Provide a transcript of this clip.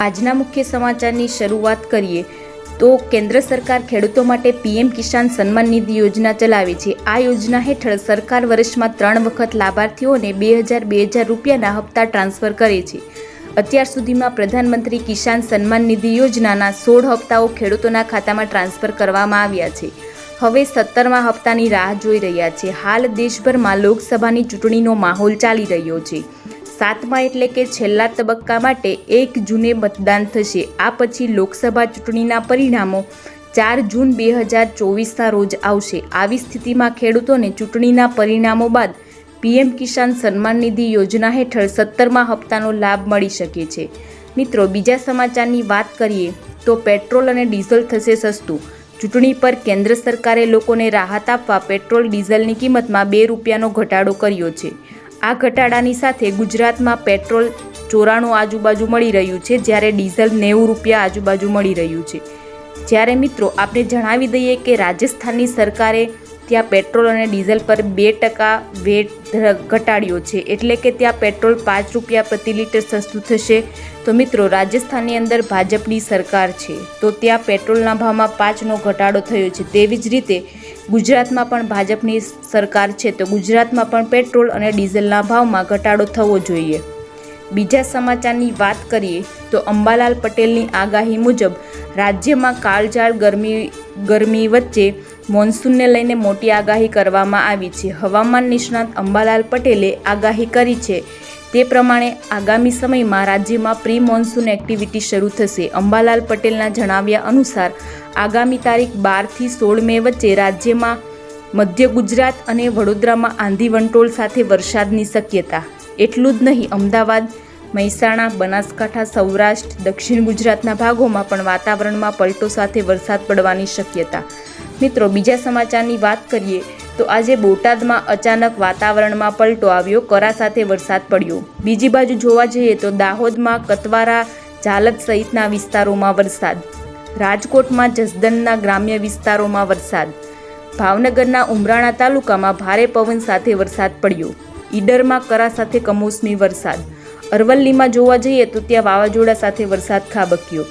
આજના મુખ્ય સમાચારની શરૂઆત કરીએ. તો કેન્દ્ર સરકાર ખેડૂતો માટે પીએમ કિસાન સન્માન નિધિ યોજના ચલાવે છે. આ યોજના હેઠળ સરકાર વર્ષમાં ત્રણ વખત લાભાર્થીઓને બે હજાર બે હજાર રૂપિયાના હપ્તા ટ્રાન્સફર કરે છે. અત્યાર સુધીમાં પ્રધાનમંત્રી કિસાન સન્માન નિધિ યોજનાના સોળ હપ્તાઓ ખેડૂતોના ખાતામાં ટ્રાન્સફર કરવામાં આવ્યા છે. હવે સત્તરમા હપ્તાની રાહ જોઈ રહ્યા છે. હાલ દેશભરમાં લોકસભાની ચૂંટણીનો માહોલ ચાલી રહ્યો છે. સાતમા એટલે કે છેલ્લા તબક્કા માટે એક જૂને મતદાન થશે. આ પછી લોકસભા ચૂંટણીના પરિણામો ચાર જૂન બે હજાર ચોવીસના રોજ આવશે. આવી સ્થિતિમાં ખેડૂતોને ચૂંટણીના પરિણામો બાદ પીએમ કિસાન સન્માન નિધિ યોજના હેઠળ સત્તરમા હપ્તાનો લાભ મળી શકે છે. મિત્રો, બીજા સમાચારની વાત કરીએ તો પેટ્રોલ અને ડીઝલ થશે સસ્તું. ચૂંટણી પર કેન્દ્ર સરકારે લોકોને રાહત આપવા પેટ્રોલ ડીઝલની કિંમતમાં બે રૂપિયાનો ઘટાડો કર્યો છે. આ ઘટાડાની સાથે ગુજરાતમાં પેટ્રોલ ચોરાણું આજુબાજુ મળી રહ્યું છે, જ્યારે ડીઝલ નેવું રૂપિયા આજુબાજુ મળી રહ્યું છે. જ્યારે મિત્રો આપણે જણાવી દઈએ કે રાજસ્થાનની સરકારે ત્યાં પેટ્રોલ અને ડીઝલ પર બે ટકા વેટ ઘટાડ્યો છે. એટલે કે ત્યાં પેટ્રોલ પાંચ રૂપિયા પ્રતિ લીટર સસ્તું થશે. તો મિત્રો, રાજસ્થાનની અંદર ભાજપની સરકાર છે. તો ત્યાં પેટ્રોલના ભાવમાં પાંચનો ઘટાડો થયો છે. તેવી જ રીતે ગુજરાતમાં પણ ભાજપની સરકાર છે. તો ગુજરાતમાં પણ પેટ્રોલ અને ડીઝલના ભાવમાં ઘટાડો થવો જોઈએ. બીજા સમાચારની વાત કરીએ, તો અંબાલાલ પટેલની આગાહી મુજબ રાજ્યમાં કાળઝાળ ગરમી ગરમી વચ્ચે મોન્સૂનને લઈને મોટી આગાહી કરવામાં આવી છે. હવામાન નિષ્ણાત અંબાલાલ પટેલે આગાહી કરી છે. તે પ્રમાણે આગામી સમયમાં રાજ્યમાં પ્રી મોન્સૂન એક્ટિવિટી શરૂ થશે. અંબાલાલ પટેલના જણાવ્યા અનુસાર, આગામી તારીખ બારથી સોળ મે વચ્ચે રાજ્યમાં મધ્ય ગુજરાત અને વડોદરામાં આંધી વંટોળ સાથે વરસાદની શક્યતા. એટલું જ નહીં, અમદાવાદ, મહેસાણા, બનાસકાંઠા, સૌરાષ્ટ્ર, દક્ષિણ ગુજરાતના ભાગોમાં પણ વાતાવરણમાં પલટો સાથે વરસાદ પડવાની શક્યતા. મિત્રો, બીજા સમાચારની વાત કરીએ તો આજે બોટાદમાં અચાનક વાતાવરણમાં પલટો આવ્યો, કરા સાથે વરસાદ પડ્યો. બીજી બાજુ જોવા જઈએ તો દાહોદમાં કતવારા, ઝાલદ સહિતના વિસ્તારોમાં વરસાદ. રાજકોટમાં જસદનના ગ્રામ્ય વિસ્તારોમાં વરસાદ. ભાવનગરના ઉમરાણા તાલુકામાં ભારે પવન સાથે વરસાદ પડ્યો. ઈડરમાં કરા સાથે કમોસમી વરસાદ. અરવલ્લીમાં જોવા જઈએ તો ત્યાં વાવાઝોડા સાથે વરસાદ ખાબક્યો.